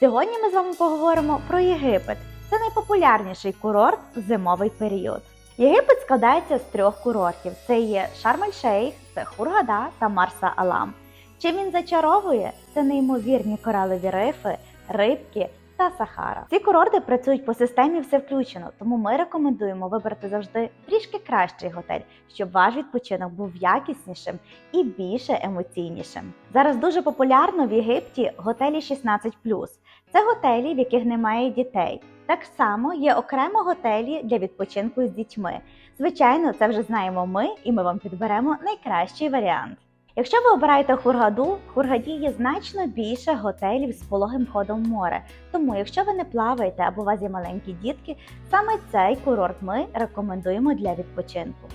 Сьогодні ми з вами поговоримо про Єгипет. Це найпопулярніший курорт в зимовий період. Єгипет складається з трьох курортів: це є Шарм-ель-Шейх, це Хургада та Марса Алам. Чим він зачаровує? Це неймовірні коралові рифи, рибки та Сахара. Ці курорти працюють по системі все включено, тому ми рекомендуємо вибрати завжди трішки кращий готель, щоб ваш відпочинок був якіснішим і більше емоційнішим. Зараз дуже популярно в Єгипті готелі 16+. Це готелі, в яких немає дітей. Так само є окремо готелі для відпочинку з дітьми. Звичайно, це вже знаємо ми, і ми вам підберемо найкращий варіант. Якщо ви обираєте Хургаду, в Хургаді є значно більше готелів з пологим ходом в море. Тому, якщо ви не плаваєте або у вас є маленькі дітки, саме цей курорт ми рекомендуємо для відпочинку.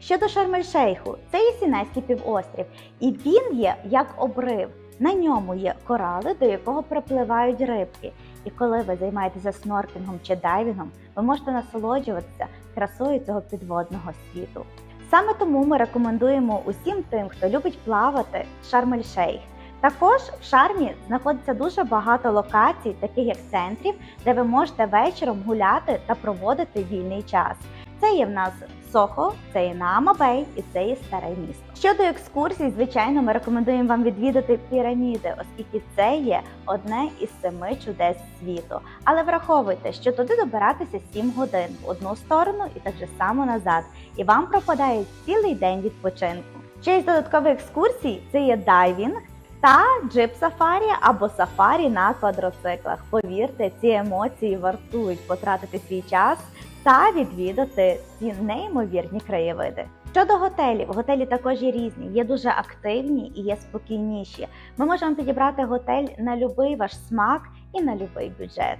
Щодо Шарм-ель-Шейху, це є Сінайський півострів, і він є як обрив. На ньому є корали, до якого припливають рибки. І коли ви займаєтеся сноркінгом чи дайвінгом, ви можете насолоджуватися красою цього підводного світу. Саме тому ми рекомендуємо усім тим, хто любить плавати, Шарм-ель-Шейх. Також в шармі знаходиться дуже багато локацій, таких як центрів, де ви можете вечором гуляти та проводити вільний час. Це є в нас Сохо, це є Наама Бей і це є старе місто. Щодо екскурсій, звичайно, ми рекомендуємо вам відвідати піраміди, оскільки це є одне із семи чудес світу. Але враховуйте, що туди добиратися 7 годин в одну сторону і так же само назад, і вам пропадає цілий день відпочинку. Ще із додаткових екскурсій це є дайвінг. Та джип-сафарі або сафарі на квадроциклах. Повірте, ці емоції вартують потратити свій час та відвідати ці неймовірні краєвиди. Щодо готелів, готелі також є різні, є дуже активні і є спокійніші. Ми можемо підібрати готель на будь-який ваш смак і на будь-який бюджет.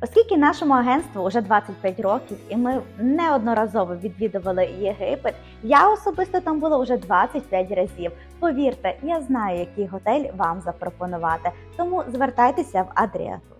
Оскільки нашому агентству вже 25 років, і ми неодноразово відвідували Єгипет, я особисто там була вже 25 разів. Повірте, я знаю, який готель вам запропонувати, тому звертайтеся в Адріату.